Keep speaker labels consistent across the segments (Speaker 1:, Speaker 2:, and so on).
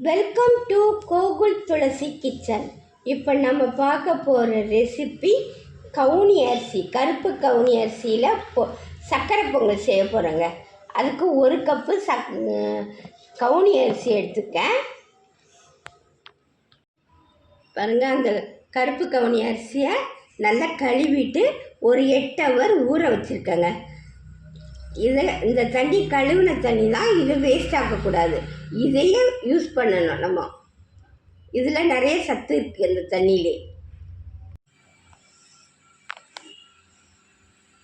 Speaker 1: Welcome to Gokul Thulasi kitchen இப்போ நம்ம பார்க்க போகிற ரெசிபி கவுனி அரிசி கருப்பு கவுனி அரிசியில் பொ சர்க்கரை பொங்கல் செய்ய போகிறோங்க அதுக்கு ஒரு கப்பு சக் கவுனி அரிசி எடுத்துக்க பாருங்கள் அந்த கருப்பு கவுனி அரிசியை நல்லா கழுவிட்டு ஒரு எட்டு ஹவர் ஊற வச்சுருக்கேங்க. இதில் இந்த தண்ணி கழுவின தண்ணி தான் இது வேஸ்ட் ஆகக்கூடாது இதையே யூஸ் பண்ணணும் நம்ம. இதில் நிறைய சத்து இருக்குது இந்த தண்ணியிலே.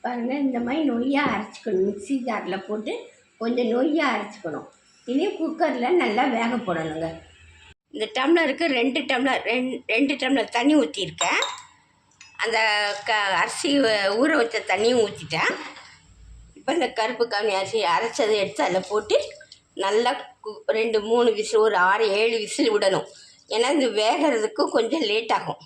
Speaker 1: பாருங்கள் இந்த மாதிரி நொய்யாக அரைச்சிக்கணும். மிக்சி ஜாரில் போட்டு கொஞ்சம் நொய்யாக அரைச்சிக்கணும். இதே குக்கரில் நல்லா வேக போடணுங்க. இந்த டம்ளருக்கு ரெண்டு டம்ளர் ரெண் ரெண்டு டம்ளர் தண்ணி ஊற்றிருக்கேன் அந்த க அரிசி ஊற வச்ச தண்ணியும் ஊற்றிட்டேன் இப்போ இந்த கருப்பு கவுனி அரிசி அரைச்சதை எடுத்து அதில் போட்டு நல்லா கு ரெண்டு மூணு விசில் ஒரு ஆறு ஏழு விசில் விடணும். ஏன்னா இது வேகிறதுக்கு கொஞ்சம் லேட் ஆகும்.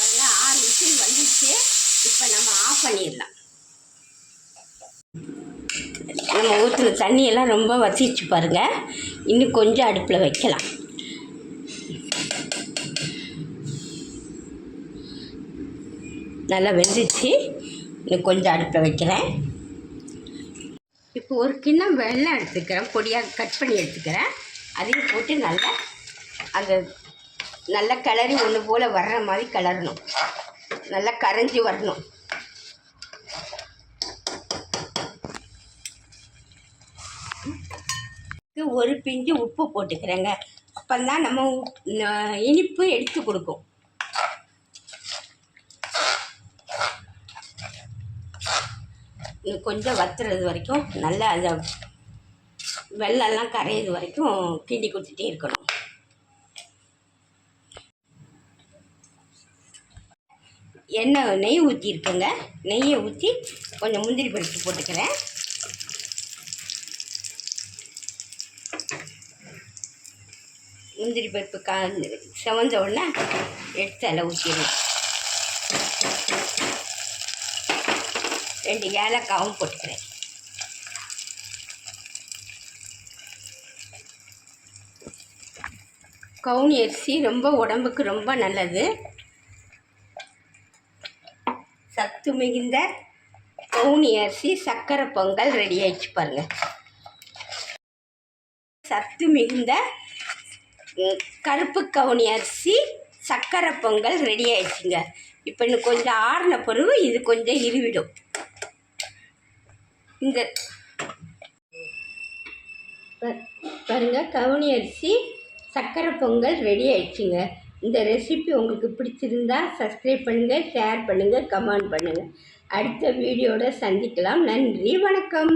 Speaker 1: நல்லா ஆறு விசில் வந்துச்சு இப்போ நம்ம ஆஃப் பண்ணிடலாம். நம்ம ஊற்றின தண்ணியெல்லாம் ரொம்ப வசிச்சு பாருங்கள் இன்னும் கொஞ்சம் அடுப்பில் வைக்கலாம். நல்லா வெந்துச்சு இன்னும் கொஞ்சம் அடுப்பில் வைக்கிறேன். இப்போ ஒரு கிண்ணம் வெள்ளம் எடுத்துக்கிறேன். பொடியாக கட் பண்ணி எடுத்துக்கிறேன். அதையும் போட்டு நல்லா அந்த நல்லா கிளறி ஒன்று போல் வர்ற மாதிரி கிளறணும். நல்லா கரைஞ்சி வரணும். ஒரு பிஞ்சு உப்பு போட்டுக்கிறேங்க. அப்போ தான் நம்ம உப்- இனிப்பு எடுத்து கொடுக்கும். கொஞ்சம் வத்துறது வரைக்கும் நல்லா அதை வெள்ளெல்லாம் கரையிறது வரைக்கும் கிண்டி கொடுத்துட்டே இருக்கணும். எண்ணெய் நெய் ஊற்றிருக்கேங்க நெய்யை ஊற்றி கொஞ்சம் முந்திரி பருப்பு போட்டுக்கிறேன். முந்திரி பருப்பு கா செவந்த உடனே எடுத்து அதில் ஊற்றிடுவேன் ரெண்டு ஏலக்காவும் போட்டுக்கிறேன். கவுனி அரிசி ரொம்ப உடம்புக்கு ரொம்ப நல்லது. சத்து மிகுந்த கவுனி அரிசி சர்க்கரை பொங்கல் ரெடி ஆயிடுச்சு பாருங்கள் சத்து மிகுந்த கருப்பு கவுனி அரிசி சர்க்கரை பொங்கல் ரெடி ஆயிடுச்சுங்க. இப்போ இன்னும் கொஞ்சம் ஆறின பிறகு இது கொஞ்சம் இருவிடும். இந்த பாருங்கள் பாருங்க கவுனி அரிசி சர்க்கரை பொங்கல் ரெடி ஆயிடுச்சுங்க. இந்த ரெசிபி உங்களுக்கு பிடிச்சிருந்தா சப்ஸ்கிரைப் பண்ணுங்கள் ஷேர் பண்ணுங்கள் கமெண்ட் பண்ணுங்கள் அடுத்த வீடியோட சந்திக்கலாம். நன்றி வணக்கம்.